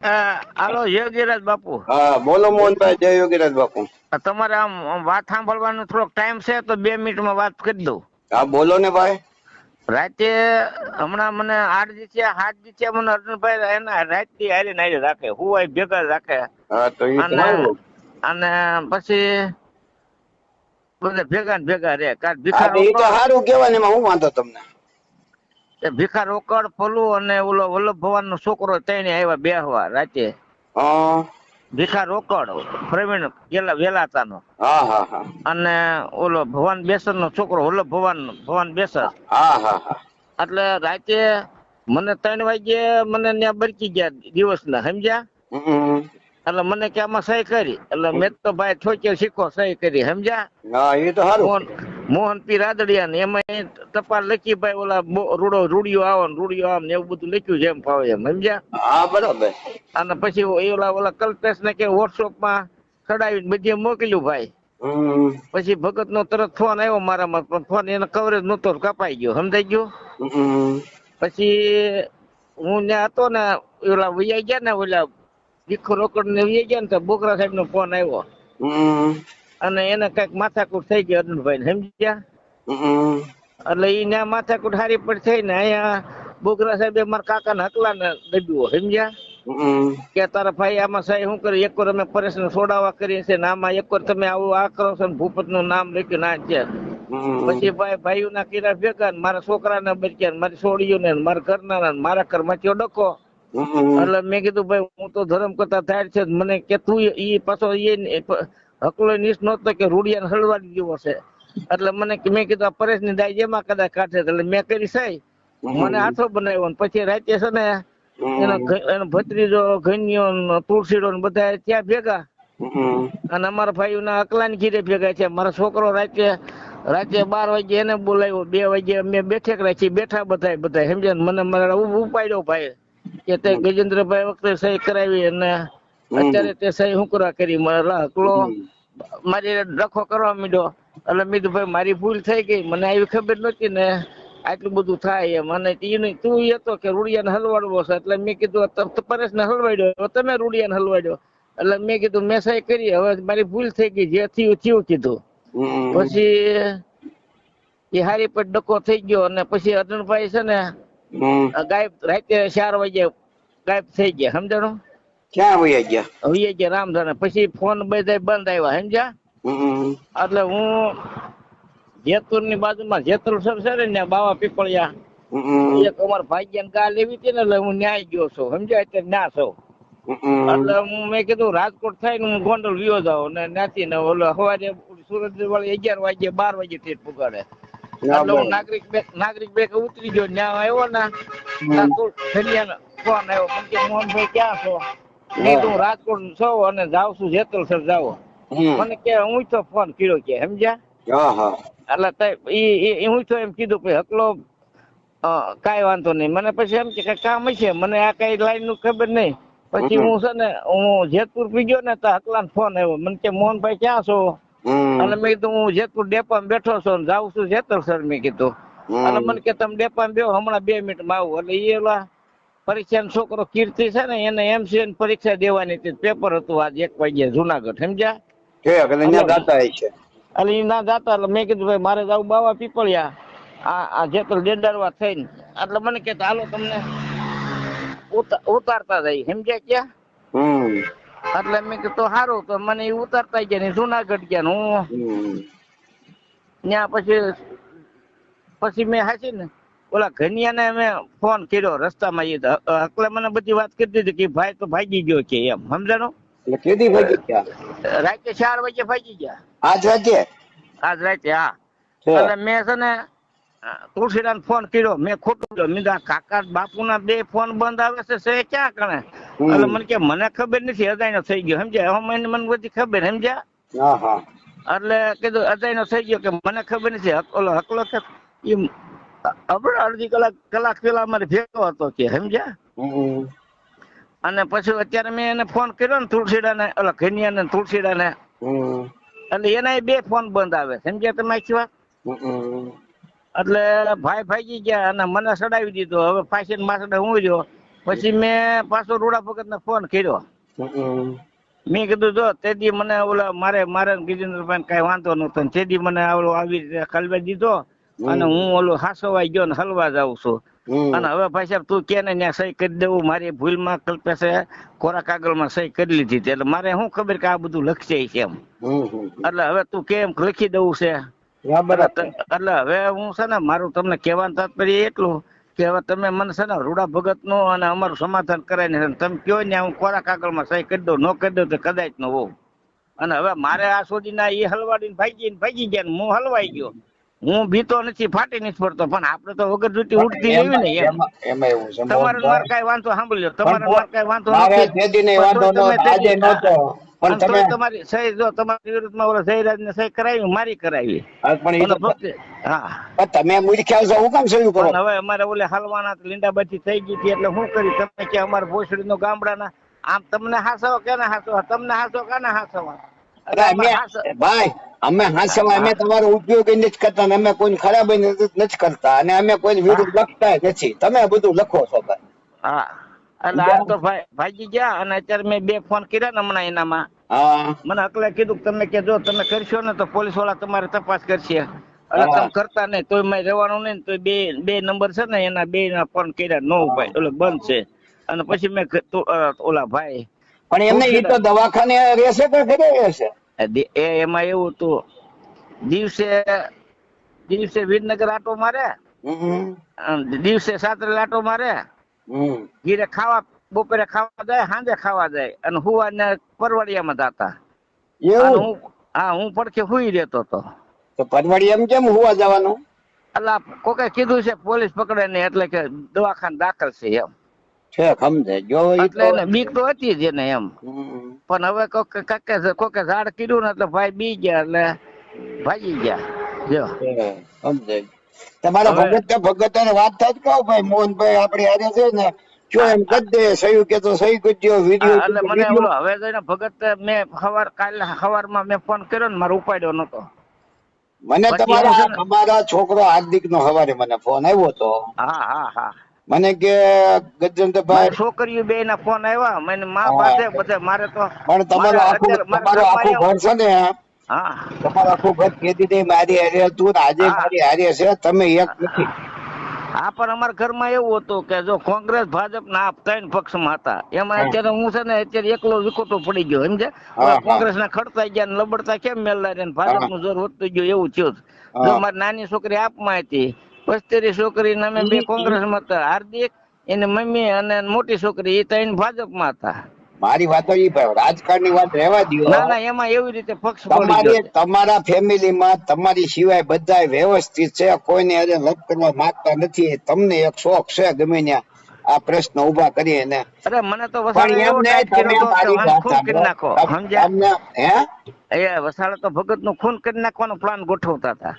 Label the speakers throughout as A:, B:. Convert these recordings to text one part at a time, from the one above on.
A: હાલો યોગીરાજ બાપુ.
B: હા બોલો મોહનભાઈ જય યોગીરાજ બાપુ.
A: તમારે આમ વાત સાંભળવાનો થોડોક ટાઈમ છે તો બે મિનિટમાં વાત કરી દઉં.
B: હા બોલો ને ભાઈ.
A: રાતે હમણાં મને આઠ દિવસે સાત દિવસે મને અર્જુનભાઈ એના રાતથી હારી નારી રાખે હુવાય ભેગા રાખે. અને પછી બધા ભેગા ભેગા રે કારણ
B: તો સારું કેવાય એમાં હું વાંધો તમને?
A: ભીખા રોકડ પલુ અને ઓલો વલ્લભ ભવાન નો છોકરો તેને આવ્યા બેહવા રાતે. ભીખા રોકડ પ્રવીણ ગેલા
B: હા હા
A: અને ઓલો ભવાન બેસર નો છોકરો વલ્લભ ભવાન ભવાન બેસર એટલે રાતે મને ત્રણ વાગે મને ત્યાં બરકી ગયા દિવસ ના
B: સમજ્યા
A: એટલે મને કે આમાં સહી કરી. એટલે મેં તો ભાઈ ઠોકે શીખો સહી કરી સમજ્યા?
B: એ તો સારું
A: મોહન મોહન પી રાદડિયા ને એમાં ટપાલ લખી ભાઈ ઓલા રૂડો રૂડિયો આવો ને રૂડિયો આમ ને એવું બધું લખ્યું છે એમ ફાવે એમ સમજ્યા?
B: હા બરાબર.
A: અને પછી ઓલા ઓલા કલ્પેશ ને કે વોટ્સઅપમાં ચડાવીને બધી મોકલ્યું ભાઈ. પછી ભગત નો તરત ફોન આવ્યો મારામાં પણ ફોન એનો કવરેજ નતો કપાઈ ગયો સમજાઈ ગયો? પછી હું ત્યાં હતો ને ઓલા વૈયા ગયા ને ઓલા ભીખો રોકડ ને વૈયા ગયા ને તો બોકરા સાહેબ નો ફોન આવ્યો. અને એને કંઈક માથાકૂટ થઈ ગઈ અર્જુનભાઈ સમજ્યા? એટલે ઈ ના માથાકૂટ હારી પડી થઈ ને અહીંયા બોગરા સાહેબે મારા કાકા ને હકલા ને દબ્યું સમજ્યા કે તારા ભાઈ આમાં સાહેબ શું કરી એક વાર અમે પરેશ ને છોડાવા કરીએ છીએ ને આમાં એક વાર તમે આવું આ કરો છો ભૂપતનું નામ લખ્યું ના છે પછી ભાઈ ભાઈઓ ના કીરા ભેગા ને મારા છોકરા ને બચ્યા ને મારી છોડીઓ ને મારા ઘરના ને મારા ઘરમાં ચો ડકો. એટલે મેં કીધું ભાઈ હું તો ધર્મ કરતા થાય છે મને કે તું ઈ પાછો એ હકલો નીસ નહોતો કે રૂડિયા હળવાડી જેવો છે. એટલે મને મેં કીધું પરેશની દાઈ જેમાં કદાચ કાઢે એટલે મેં કરી સહી મને હાથો બનાવ્યો પછી રાતે છે ને એનો ભત્રીજો ઘન્યો તુલસીડો ને બધા ત્યાં ભેગા. અને અમારા ભાઈઓના અકલાની ઘીરે ભેગા છે મારો છોકરો રાતે રાતે બાર વાગે એને બોલાવ્યો. બે વાગે અમે બેઠેક રાખી. બેઠા બધા બધા સમજે ને? મને મારા ઉપાડ્યો ભાઈ કે તે ગજેન્દ્રભાઈ વખતે સહી કરાવી અને અત્યારે તે સહી હું કરવા કરી મારા હકલો. મારી ડખો કરવા માંડ્યો. એટલે મીધું ભાઈ મારી ભૂલ થઈ ગઈ. મને આવી ખબર નહોતી ને આટલું બધું થાય એમ. અને ઈ તું એ તો કે રૂડિયાને હલવાડવો છે. એટલે મેં કીધું ત- પરેશ ને હલવાડ્યો. તમે રૂડિયાને હલવાડ્યો. એટલે મેં કીધું મેં સહી કરી. હવે મારી ભૂલ થઈ ગઈ. જે થયું થયું કીધું. પછી એ હારી પર ડકો થઈ ગયો અને પછી અર્જુનભાઈ છે ને ગાયબ રાતે ચાર વાગે ગાયબ થઈ ગયા. સમજાણું?
B: ક્યાં વયા ગયા?
A: હવે ગયા રામધન. પછી ફોન બધા બંધ આવ્યા સમજ્યા? એટલે હું જેતપુરની બાજુમાં જેતપુર સર છે ને બાવા પીપળિયા. એક અમાર ભાગ્યન ગા લેવી હતી ને એટલે હું ન્યાય ગયો છું સમજ્યા? અત્યારે ના છો. એટલે હું મેં કીધું રાજકોટ થઈને હું ગોંડલ વિયો જાઉં. ને ત્યાંથી ને ઓલો સવારે સુરત વાળી અગિયાર વાગે બાર વાગે થી પુગાડે. એટલે હું નાગરિક બેંક નાગરિક બેંક ઉતરી ગયો ન્યા આવ્યો ને ફોન આવ્યો. મોહનભાઈ ક્યાં છો? હું. રાજકોટ છું અને જાઉં છું જેતલસર જાઉં. મને કે હું તો ફોન કર્યો કે સમજ્યા? એટલે તે ઈ હું તો એમ કીધું કે હકલો કાઈ વાંધો નહીં. મને પછી એમ કે કામ છે મને આ કઈ લાઈનનું ખબર નહીં. પછી હું છે ને હું જેતપુર પી ગયો ને તો હકલા ફોન આવ્યો. મને કે મોહનભાઈ ક્યાં છો? અને મેં કીધું હું જેતપુર ડેપામાં બેઠો છું જાઉં છું જેતલ સર મેં કીધું. અને મને કે તમે ડેપા બેહો હમણાં બે મિનિટમાં આવું. એટલે એ ઓલા પરીક્ષાનો છોકરો કીર્તિ છે ને એને એમસીએ પરીક્ષા દેવાની હતી. પેપર હતું આજ એક વાગ્યે જુનાગઢ સમજ્યા?
B: ઠેક એટલે અહીંયા દાતા છે.
A: એટલે એ ના જાતા એટલે મેં કીધું ભાઈ મારે જવું બાવા પીપળિયા. આ આ જેતલ ડેડારવા થઈને. એટલે મને કે હાલો તમને ઉતા- ઉતારતા જાય. સમજ્યા ક્યાં?
B: હમ.
A: એટલે મેં કીધું સારું તો મને એ ઉતારતા ગયા ને જુનાગઢ ગયા ને હું. ત્યાં પછી પછી મેં હાચી ને ઓલા ઘનિયાને મેં ફોન કર્યો રસ્તામાં એ. હકલે મને બધી વાત કરી દીધી કે ભાઈ તો ભાગી ગયો છે એમ સમજાણો?
B: એટલે કેદી ભાગી ગયા?
A: રાતે ચાર વાગે ભાગી ગયા.
B: આજ રાતે
A: આજ રાતે હા. એટલે મેં છે ને તુલસીરામ ફોન કર્યો મેં ખોટું કર્યો મેં કીધું આ કાકા બાપુના બે ફોન બંધ આવે છે સે ક્યાં કણે? એટલે મને કે મને ખબર નથી અજાયનો થઈ ગયો. સમજ્યા? હવે મને મને બધી ખબર સમજ્યા? એટલે કીધું અજાયનો થઈ ગયો કે મને ખબર નથી. ઓલો હકલો કે આપણે અડધી કલાક કલાક પેલા અમારે ભેગો હતો કે સમજ્યા? અને પછી અત્યારે મેં એને ફોન કર્યો ને તુલસીડાને ઓલા ઘનિયા ને તુલસીડાને. એટલે એના બે ફોન બંધ આવે સમજ્યા તમે આખી વાત? એટલે ભાઈ ભાગી ગયા અને મને સડાવી દીધો. હવે ફાંસી માસડે હું રહ્યો? પછી મેં પાછો રૂડા ભગત ને ફોન કર્યો મેં કીધું જો તે દી મને ઓલા મારે મારે ગિરિન્દ્રભાઈ કઈ વાંધો નતો તે દી મને ઓલો આવી રીતે કલવે દીધો. અને હું ઓલું હાસવાઈ ગયો ને હલવા જાઉં છું. અને હવે ભાઈ સાહેબ તું કે ને ત્યાં સહી કરી દેવું? મારી ભૂલમાં કલ્પેશે કોરા કાગળમાં સહી કરી લીધી હતી. એટલે મારે શું ખબર કે આ બધું લખશે છે એમ. એટલે હવે તું કેમ લખી દઉં છે. એટલે હવે હું છે ને મારું તમને કહેવાનું તાત્પર્ય એટલું કે હવે તમે મને છે ને રૂડા ભગતનું અને અમારું સમાધાન કરાવીને ને તમે કયો ને હું કોરા કાગળમાં સહી કરી દઉં? ન કરી દઉં તો કદાચ ન હોઉં. અને હવે મારે આ સુધીના એ હલવાડીને ભાગી ભાગી ગયા હું હલવાઈ ગયો. હું ભીતો નથી ફાટી નથી પડતો પણ આપડે તો વગર ડ્યુટી ઉડતી એવી ને એમાં.
B: એમાં એવું છે
A: તમારે મારે કઈ વાંધો સાંભળ્યો તમારે મારે કઈ વાંધો નથી. પણ
B: વાંધો
A: તમે
B: આજે
A: તેદી-
B: પણ
A: પણ
B: તમે-
A: તમારી સહી જો તમારી વિરુદ્ધમાં ઓલા જયરાજ ને સહી કરાવી મારી કરાવી.
B: પણ
A: ભક્તિ હા.
B: તમે મૂર્ખ્યા છો હું કામ સહી કરો?
A: હવે અમારે ઓલે હાલવાના લીંડા બચી થઈ ગઈ હતી એટલે હું કરી? તમે કે અમારે ભોસડી નો ગામડાના આમ તમને હાસો કે ના હાસો તમને હાસો કે ના
B: અમે ભાઈ અમે હાંસવા અમે તમારો ઉપયોગ નથી કરતા ને અમે કોઈ ખરાબ નથી કરતા અને અમે કોઈ વિરુદ્ધ લખતા નથી. તમે બધું લખો છો ભાઈ.
A: હા. એટલે આમ તો ભાઈ ભાઈજી ગયા અને અત્યારે મેં બે ફોન કર્યા ને હમણાં એનામાં.
B: હા.
A: મને અકલે કીધું કે તમે કે જો તમે કરશો ને તો પોલીસવાળા તમારે તપાસ કરશે. એટલે તમે કરતા નહીં તોય મેં રહેવાનું નહીં તો બે બે નંબર છે ને એના બે ના ફોન કર્યા. નો ભાઈ એટલે બંધ છે. અને પછી મેં ઓલા ભાઈ
B: પણ એમને એ તો દવાખાને રહેશે કે ઘરે રહેશે?
A: એ એમાં એવું હતું. દિવસે દિવસે વિરનગર આટો મારે. દિવસે સાતરે આટો મારે. ઘીરે ખાવા બપોરે ખાવા જાય સાંજે ખાવા જાય. અને હુવા ને પરવાડિયામાં જાતા. હું હા હું પડખે હુઈ રહેતો હતો
B: તો પરવાડિયામાં કેમ હુવા જવાનું?
A: એટલે કોકે કીધું છે પોલીસ પકડે ને એટલે કે દવાખાને દાખલ છે એમ.
B: છે સમજે. જો
A: એટલે બીક તો હતી જ એને એમ. પણ હવે કોકે કાકે કોકે ઝાડ કીધું ને એટલે ભાઈ બી ગયા એટલે ભાગી ગયા. જો.
B: સમજે. તમારા
A: હવે-
B: ભગત ને વાત થાય કહો ભાઈ મોહનભાઈ આપડે આજે છે ને જો એમ કરી દે સહી કે તો સહી કરજો વીડિયો
A: એટલે મને ઓલો હવે જઈને ભગત મેં સવાર કાલે સવારમાં મેં ફોન કર્યો ને મારો ઉપાડ્યો નતો.
B: મને તમારા તમારા છોકરો હાર્દિક નો સવારે મને ફોન આવ્યો તો.
A: હા હા હા.
B: મને કે ગજેન્દ્રભાઈ
A: છોકરીઓ બે ના ફોન આવ્યા. મને માં પાસે બધે મારે તો
B: પણ તમારું આખું તમારું આખું ઘર છે ને
A: હા?
B: તમારું આખું ઘર કેદી હતી મારી હારે હતું આજે મારી હારે છે તમે એક નથી.
A: હા પણ અમારા ઘરમાં એવું હતું કે જો કોંગ્રેસ ભાજપ ના આ ત્રણ પક્ષમાં હતા. એમાં અત્યારે હું છે ને અત્યારે એકલો વિખોટો પડી ગયો સમજે. કોંગ્રેસ ના ખડતા ગયા ને લબડતા કેમ મેળતા ભાજપનું? જોર વધતું ગયું એવું થયું. જો. મારી નાની છોકરી આપમાં હતી પસ્તેરી છોકરી ને અમે બે કોંગ્રેસમાં હતા. હાર્દિક એની મમ્મી અને મોટી છોકરી એ ત્રણ ભાજપમાં હતા.
B: મારી વાતો એ ભાઈ રાજકારણની વાત રહેવા દો
A: ના ના એમાં એવી રીતે પક્ષ
B: તમારી તમારા ફેમિલીમાં તમારી સિવાય બધા વ્યવસ્થિત છે. કોઈને અરે લપ કરવા માંગતા નથી. તમને એક શોખ છે ગમે ત્યાં આ પ્રશ્ન ઊભા કરી એને
A: અરે મને તો
B: પણ
A: વસાડે
B: એમ
A: એવો
B: નહીં
A: ટાઈટ
B: તમે મારી વાત
A: કરી નાખો
B: સાંભળો.
A: સમજ્યા?
B: તમને હે?
A: એ વસાડે તો ભગતનું ખૂન કરી નાખવાનો પ્લાન ગોઠવતા હતા.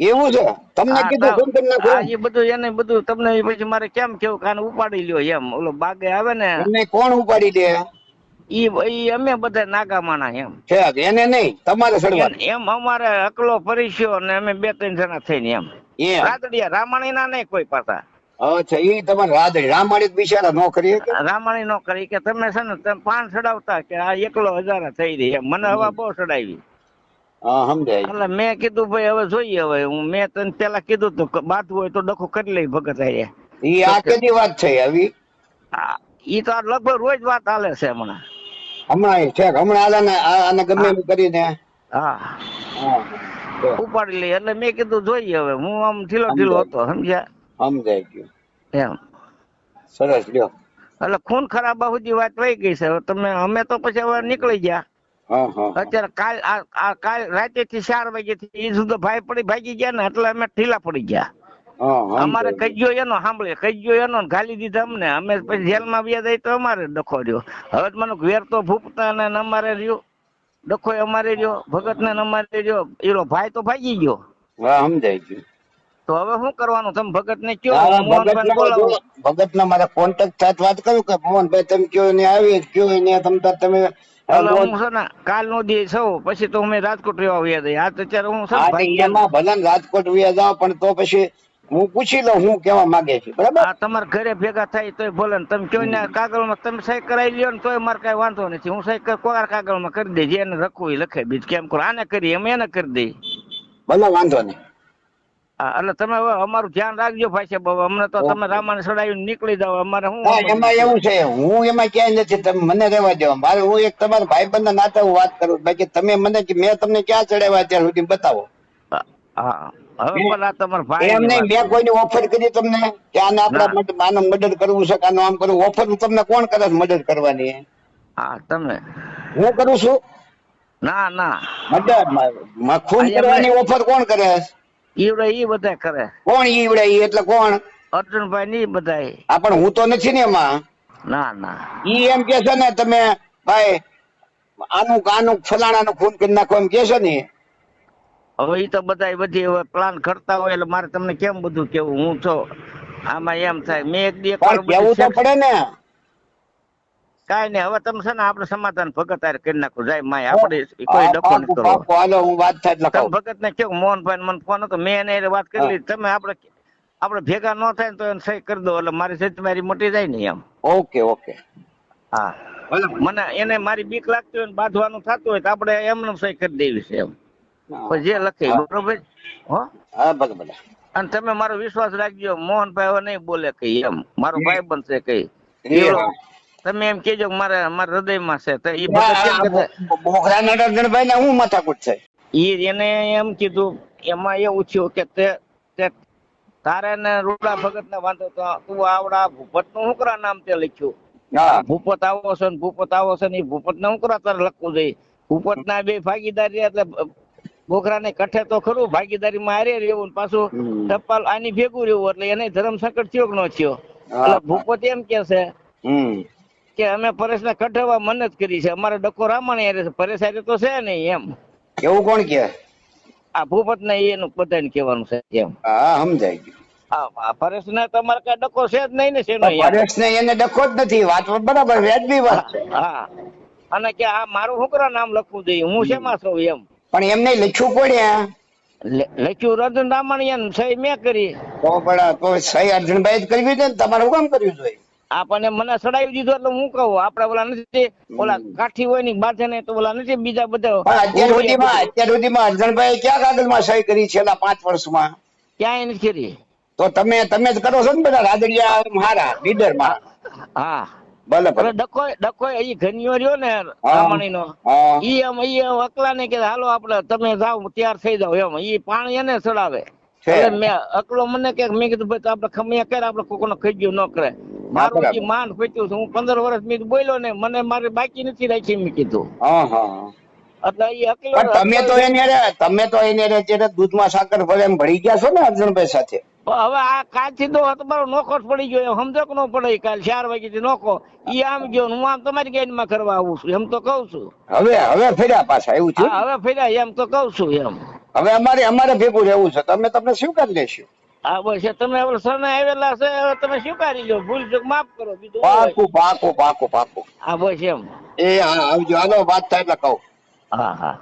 B: એવું છે? તમને કીધું ફોન કરી નાખો
A: એ બધું એને બધું તમને પછી મારે કેમ કેવું કાન ઉપાડી લ્યો એમ. ઓલો બાગે આવે ને
B: એમને કોણ ઉપાડી દે?
A: ઈ ઈ અમે બધા નાગા માણા એમ.
B: છે એને નહીં તમારે સડવા
A: એમ- અમારે અકલો પરિસ્યો ને અમે બે ત્રણ જણા થઈને એમ.
B: એ
A: રાતડિયા રામાણી ના નહીં કોઈ પાછા
B: અચ્છા ઈ તમારે રાધડી રામાણી બિચારા નો
A: રામાણી નો કરી કે તમે છે ને તમે પાન ચડાવતા કે આ એકલો હજાર થઈ રહી એમ. મને હવા બહુ ચડાવી.
B: સમજાય.
A: એટલે મેં કીધું ભાઈ હવે જોઈએ હવે. હું મેં તને પેલા કીધું તું કે હોય તો ડખો કરી લઈ ભગત આયે.
B: ઈ આ કેની વાત છે આવી?
A: ઈ તો લગભગ રોજ વાત હાલે છે હમણાં.
B: હમણાં છે હમણાં આ- આને ગમે એમ કરીને.
A: હા. ઉપાડી લઈ એટલે મેં કીધું જોઈએ હવે. હું આમ ઢીલો ઢીલો હતો સમજ્યા?
B: સમજાય ગયું.
A: એમ.
B: સરસ લ્યો.
A: એટલે ખૂન ખરાબા સુધી વાત વહી ગઈ છે. તમે અમે તો પછી હવે નીકળી ગયા. અત્યારે કાલ આ- કાલ રાતે થી ચાર વાગે થી એ સુધી ભાઈ પડી ભાગી ગયા ને એટલે અમે ઠીલા પડી ગયા. અમારે કજ્યો એનો સાંભળે કજ્યો એનો ગાલી દીધા અમને. અમે પછી જેલમાં વ્યા જાય તો અમારે ડખો રહ્યો. હવે મને વેર તો ભૂપતા ને અમારે રહ્યો. ડખો અમારે રહ્યો ભગત ને અમારે રહ્યો. એનો ભાઈ તો ભાગી ગયો.
B: હા સમજાય ગયું.
A: તો હવે શું કરવાનું? તમે ભગત ને કયો?
B: હા,
A: હું
B: ભગત ના મારા કોન્ટેક્ટ સાથે વાત કરું કે મોહનભાઈ તમે કયો ને આવી કયો ને તમે તમે
A: એટલે હું છે ને કાલ નો દી સૌ પછી તો અમે રાજકોટ રહેવા વ્યા જઈએ આ તો અત્યારે હું છે ને
B: હા,
A: ભાઈ
B: તો એમાં ભલે રાજકોટ વ્યા જાવ પણ તો પછી હું પૂછી લઉં હું કેવા માંગે છે. બરાબર?
A: તમારા ઘરે ભેગા થાય તોય ભલે ને તમે કયો ને કાગળમાં તમે સહી કરાવી લ્યો ને તોય મારે કઈ વાંધો નથી. હું સહી કર- કાગળ કાગળમાં કરી દે જેને રખવું એ લખે બીજ. કેમ કરો? આને કરી એમ એને કરી દઈ
B: ભલે વાંધો નહીં.
A: હા એટલે તમે અમારું ધ્યાન રાખજો ભાઈ સાહેબ. અમને તો તમે રામાને સડાવી નીકળી જાવ અમારે શું
B: એમાં એવું છે હું એમાં ક્યાંય નથી. તમે મને રહેવા દો. મારે હું એક તમારા ભાઈ બંધ નાતે હું વાત કરું. બાકી તમે મને મેં તમને ક્યાં ચડાવ્યા અત્યાર સુધી બતાવો.
A: હા હવે આ તમારા ભાઈ
B: એમ નહીં મેં કોઈની ઓફર કરી તમને કે આને આપણા આને મદદ કરવું છે આનું આમ કરવું? ઓફર તમને કોણ કરે મદદ કરવાની?
A: હા તમે.
B: હું કરું છું?
A: ના ના.
B: મદદ મ- ખૂન કરવાની ઓફર કોણ કરે છે?
A: ઈવડે ઈ બધા કરે
B: કોણ ઈવડે ઈ? એટલે કોણ?
A: અર્જુનભાઈ ની બધા
B: આ પણ હું તો નથી ને એમાં.
A: ના ના.
B: ઈ એમ કે છે ને તમે ભાઈ આનું કે ફલાણા નું ખૂન કરી નાખો એમ કે છે ને
A: હવે ઈ તો બધા બધી હવે પ્લાન કરતા હોય એટલે મારે તમને કેમ બધું કેવું? હું તો આમાં એમ થાય. મેં એક દી
B: કેવું તો પડે ને?
A: કાંઈ નહીં હવે તમે છે ને આપણે સમાધાન ભગત હારે કરી નાખું જાય માય આપણે કોઈ ડખો નહીં
B: કરો હાલો હું વાત થાય એટલે
A: તમે ભગત ને કેવું મોહનભાઈ મને ફોન હતો મેં એને વાત કરી લીધી તમે આપણે આપણે ભેગા ન થાય તો એને સહી કરી દો એટલે મારી સહી મારી મોટી જાય ને એમ.
B: Okay okay.
A: હા. મને એને મારી બીક લાગતી હોય ને બાંધવાનું થતું હોય તો આપણે એમને સહી કરી દેવી છે એમ. જે લખે બરોબર? હો?
B: હા ભલે ભલે.
A: અને તમે મારો વિશ્વાસ રાખજો મોહનભાઈ હવે નહીં બોલે કઈ એમ. મારો ભાઈ બનશે કઈ. તમે એમ કેજો કે મારા મારા હૃદયમાં છે. તો એ કેમ કહેતા?
B: ને હું માથાકૂટ છે?
A: એ એને એમ કીધું એમાં એવું થયું કે તે તે તારે ને રૂડા ભગત ને વાંધો તો તું આવડા ભૂપતનું કરા નામ તે લખ્યું? ભૂપત આવો છે ને ભૂપત આવો છે ને એ ભૂપત ને શું કરા તારે લખવું જોઈએ? ભૂપત ના બે ભાગીદારી એટલે બોખરા ને કઠે તો ખરું ભાગીદારી માં હારે રહેવું પાછું ટપાલ આની ભેગું રહેવું એટલે એને ધર્મ સંકટ થયો કે ન થયો? એટલે ભૂપત એમ કે છે કે અમે પરેશ ને કઠેવા મનત કરી છે. અમારે ડકો રામાણી હારે છે. પરેશ હારે તો છે નહીં એમ.
B: એવું કોણ કે?
A: આ ભૂપત ને એનું બધાને કહેવાનું છે એમ.
B: હા સમજાય ગયું.
A: પરેશ ને તમારે કઈ ડકો છે જ નહીં ને શેનો
B: પરેશ ને એને ડકો જ નથી. વાત બરાબર વ્યાજબી વાત
A: હા અને કે આ મારું છોકરા નામ લખવું જોઈએ. હું શેમાં છું એમ.
B: પણ એમને લખ્યું પડ્યા
A: લખ્યું રતન રામાણીયન સહી મેં કરી.
B: તો પણ તો સહી અર્જુનભાઈ જ કરવી છે ને. તમારે શું કામ કર્યું જોઈએ?
A: આપણને મને સડાવી દીધો એટલે હું કહું આપડે ઓલા નથી ઓલા કાઠી હોયની બાજે ને તો ઓલા નથી બીજા બધા
B: અત્યાર સુધીમાં અત્યાર સુધીમાં અર્જુનભાઈ ક્યાં કાગળમાં સહી કરી છેલ્લા પાંચ વર્ષમાં?
A: ક્યાંય નથી કરી.
B: તો તમે તમે જ કરો છો ને બધા રાદડિયા મારા લીડરમાં
A: હા.
B: ભલે ભલે.
A: ડકો ડકો ઈ ઘનિયો રહ્યો ને રામાણી નો ઈ એમ ઈ અકલા ને કે હાલો આપડે તમે જાઓ તૈયાર થઈ જાવ એમ. ઈ પાણી એને ચડાવે એટલે મેં અકલો મને કે મેં કીધું ભાઈ આપડે ખમિયા કરે આપડે કોકોનો ખજ્યો ન કરે મારું જે માન ખોટ્યું છે હું પંદર વર્ષ મેં બોલ્યો ને મને મારે બાકી નથી રાખી મેં કીધું.
B: હા હા.
A: એટલે એ અકલો
B: તમે તો એને તમે તો એને જ્યારે દૂધમાં સાકર ભરે એમ ભળી ગયા છો ને અર્જુનભાઈ સાથે?
A: હવે આ કાલથી તો તમારો નોખો પડી ગયો સમજો કે ન પડે કાલ ચાર વાગે થી નોખો. ઈ આમ ગયો હું આમ તમારી ગાડી માં કરવા આવું છું એમ તો કઉ છું.
B: હવે હવે ફેર્યા પાછા એવું
A: છે હવે ફેર્યા એમ તો કઉ છું એમ.
B: હવે અમારે અમારે ભેગું રહેવું છે તમે તમને સ્વીકાર લેશું.
A: હા બસ તમે હવે સને આવેલા છે હવે તમે સ્વીકારી લો ભૂલ ચૂક માફ કરો બીજું?
B: પાકું પાકું પાકું પાકું.
A: હા બસ એમ.
B: એ હા આવજો આનો વાત થાય એટલે કહું.
A: હા હા.